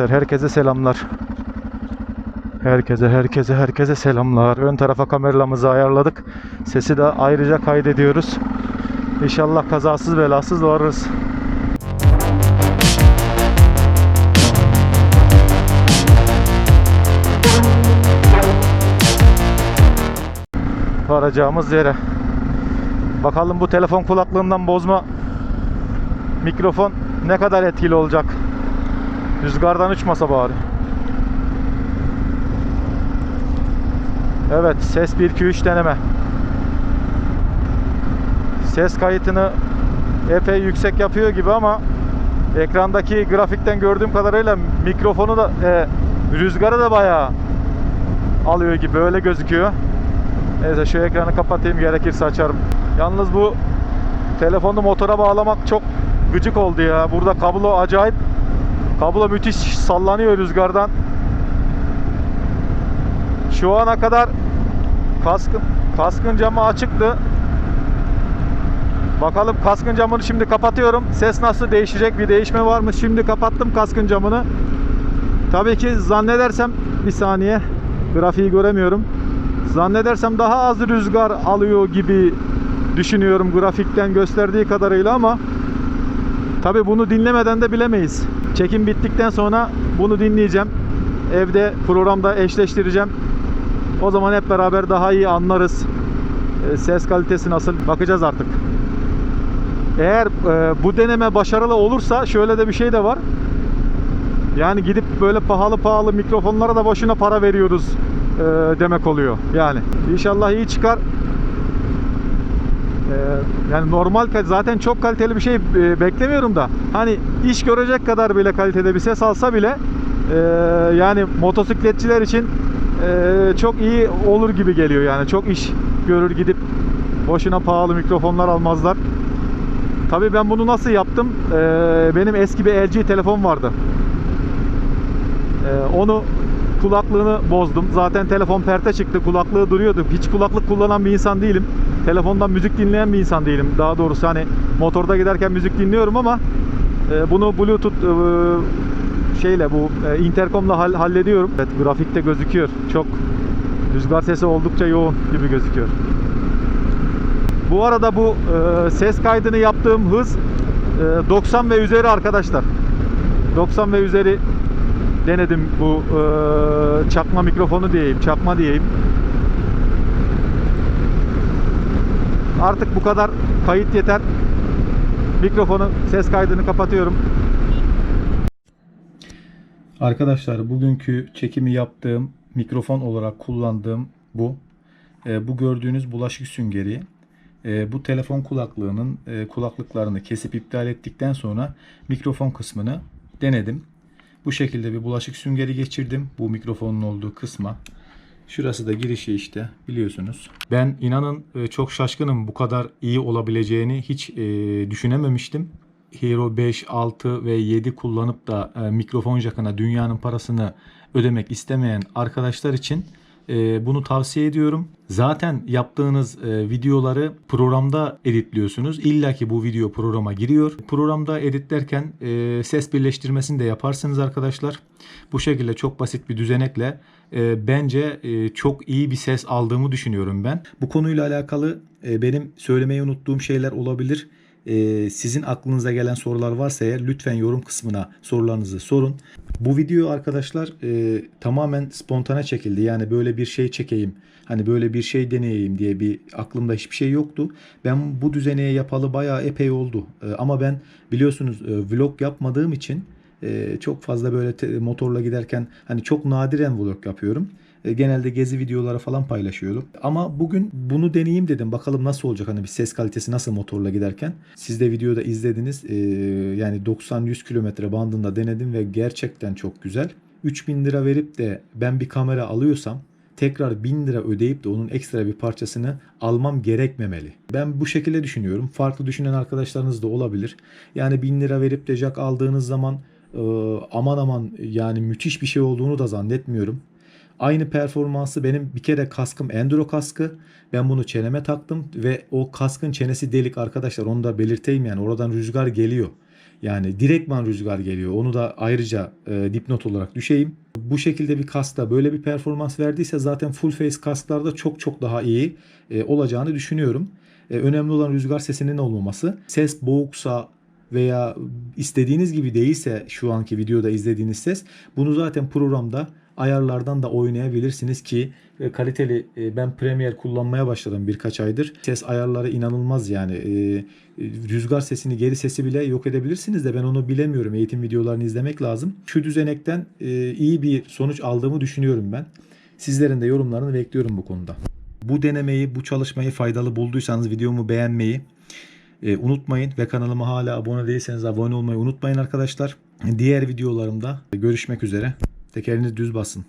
arkadaşlar. Herkese selamlar. Herkese herkese herkese selamlar. Ön tarafa kameramızı ayarladık. Sesi de ayrıca kaydediyoruz. İnşallah kazasız belasız varırız. Varacağımız yere. Bakalım bu telefon kulaklığından bozma mikrofon ne kadar etkili olacak. Rüzgardan uçmasa bari. Evet ses 1 2 3 deneme. Ses kayıtını epey yüksek yapıyor gibi ama ekrandaki grafikten gördüğüm kadarıyla mikrofonu da e, rüzgarı da bayağı alıyor gibi öyle gözüküyor. Neyse şu ekranı kapatayım gerekirse açarım. Yalnız bu telefonu motora bağlamak çok gıcık oldu ya. Burada kablo acayip. Kablo müthiş sallanıyor rüzgardan. Şu ana kadar kaskın kaskın camı açıktı. Bakalım kaskın camını şimdi kapatıyorum. Ses nasıl değişecek? Bir değişme var mı? Şimdi kapattım kaskın camını. Tabii ki zannedersem bir saniye grafiği göremiyorum. Zannedersem daha az rüzgar alıyor gibi düşünüyorum grafikten gösterdiği kadarıyla ama tabi bunu dinlemeden de bilemeyiz. Çekim bittikten sonra bunu dinleyeceğim. Evde programda eşleştireceğim. O zaman hep beraber daha iyi anlarız. E, Ses kalitesi nasıl bakacağız artık. Eğer e, bu deneme başarılı olursa şöyle de bir şey de var. Yani gidip böyle pahalı pahalı mikrofonlara da boşuna para veriyoruz e, demek oluyor. Yani inşallah iyi çıkar. E, yani normal zaten çok kaliteli bir şey e, beklemiyorum da hani iş görecek kadar bile kalitede bir ses alsa bile e, yani motosikletçiler için e, çok iyi olur gibi geliyor yani çok iş görür gidip boşuna pahalı mikrofonlar almazlar. Tabii ben bunu nasıl yaptım? Benim eski bir LG telefon vardı. Ee, onu kulaklığını bozdum. Zaten telefon perte çıktı. Kulaklığı duruyordu. Hiç kulaklık kullanan bir insan değilim. Telefondan müzik dinleyen bir insan değilim. Daha doğrusu hani motorda giderken müzik dinliyorum ama e, bunu Bluetooth e, şeyle bu e, intercom'la hall- hallediyorum. Evet grafikte gözüküyor. Çok rüzgar sesi oldukça yoğun gibi gözüküyor. Bu arada bu e, ses kaydını yaptığım hız e, 90 ve üzeri arkadaşlar. 90 ve üzeri denedim bu e, çakma mikrofonu diyeyim, çakma diyeyim. Artık bu kadar kayıt yeter. Mikrofonu, ses kaydını kapatıyorum. Arkadaşlar bugünkü çekimi yaptığım mikrofon olarak kullandığım bu. E, bu gördüğünüz bulaşık süngeri. E, bu telefon kulaklığının e, kulaklıklarını kesip iptal ettikten sonra mikrofon kısmını denedim. Bu şekilde bir bulaşık süngeri geçirdim bu mikrofonun olduğu kısma. Şurası da girişi işte biliyorsunuz. Ben inanın e, çok şaşkınım bu kadar iyi olabileceğini hiç e, düşünememiştim. Hero 5, 6 ve 7 kullanıp da e, mikrofon jackına dünyanın parasını ödemek istemeyen arkadaşlar için bunu tavsiye ediyorum. Zaten yaptığınız videoları programda editliyorsunuz. İlla ki bu video programa giriyor. Programda editlerken ses birleştirmesini de yaparsınız arkadaşlar. Bu şekilde çok basit bir düzenekle e, bence e, çok iyi bir ses aldığımı düşünüyorum ben. Bu konuyla alakalı e, benim söylemeyi unuttuğum şeyler olabilir. E, sizin aklınıza gelen sorular varsa eğer lütfen yorum kısmına sorularınızı sorun. Bu video arkadaşlar tamamen spontane çekildi. Yani böyle bir şey çekeyim, hani böyle bir şey deneyeyim diye bir aklımda hiçbir şey yoktu. Ben bu düzeneye yapalı bayağı epey oldu. Ama ben biliyorsunuz vlog yapmadığım için e, çok fazla böyle motorla giderken hani çok nadiren vlog yapıyorum. E, Genelde gezi videoları falan paylaşıyorum. Ama bugün bunu deneyeyim dedim. Bakalım nasıl olacak hani bir ses kalitesi nasıl motorla giderken. Siz de videoda izlediniz. E, yani 90-100 kilometre bandında denedim ve gerçekten çok güzel. 3000 lira verip de ben bir kamera alıyorsam tekrar 1000 lira ödeyip de onun ekstra bir parçasını almam gerekmemeli. Ben bu şekilde düşünüyorum. Farklı düşünen arkadaşlarınız da olabilir. Yani 1000 lira verip de jack aldığınız zaman e, aman aman yani müthiş bir şey olduğunu da zannetmiyorum. Aynı performansı benim bir kere kaskım Enduro kaskı. Ben bunu çeneme taktım ve o kaskın çenesi delik arkadaşlar onu da belirteyim yani oradan rüzgar geliyor. Yani direktman rüzgar geliyor. Onu da ayrıca e, dipnot olarak düşeyim. Bu şekilde bir kaskta böyle bir performans verdiyse zaten full face kasklarda çok çok daha iyi e, olacağını düşünüyorum. E, önemli olan rüzgar sesinin olmaması. Ses boğuksa veya istediğiniz gibi değilse şu anki videoda izlediğiniz ses bunu zaten programda ayarlardan da oynayabilirsiniz ki e, kaliteli e, ben Premiere kullanmaya başladım birkaç aydır. Ses ayarları inanılmaz yani. E, rüzgar sesini geri sesi bile yok edebilirsiniz de ben onu bilemiyorum. Eğitim videolarını izlemek lazım. Şu düzenekten iyi bir sonuç aldığımı düşünüyorum ben. Sizlerin de yorumlarını bekliyorum bu konuda. Bu denemeyi, bu çalışmayı faydalı bulduysanız videomu beğenmeyi e, unutmayın ve kanalıma hala abone değilseniz abone olmayı unutmayın arkadaşlar. Diğer videolarımda görüşmek üzere. Tekeriniz düz basın.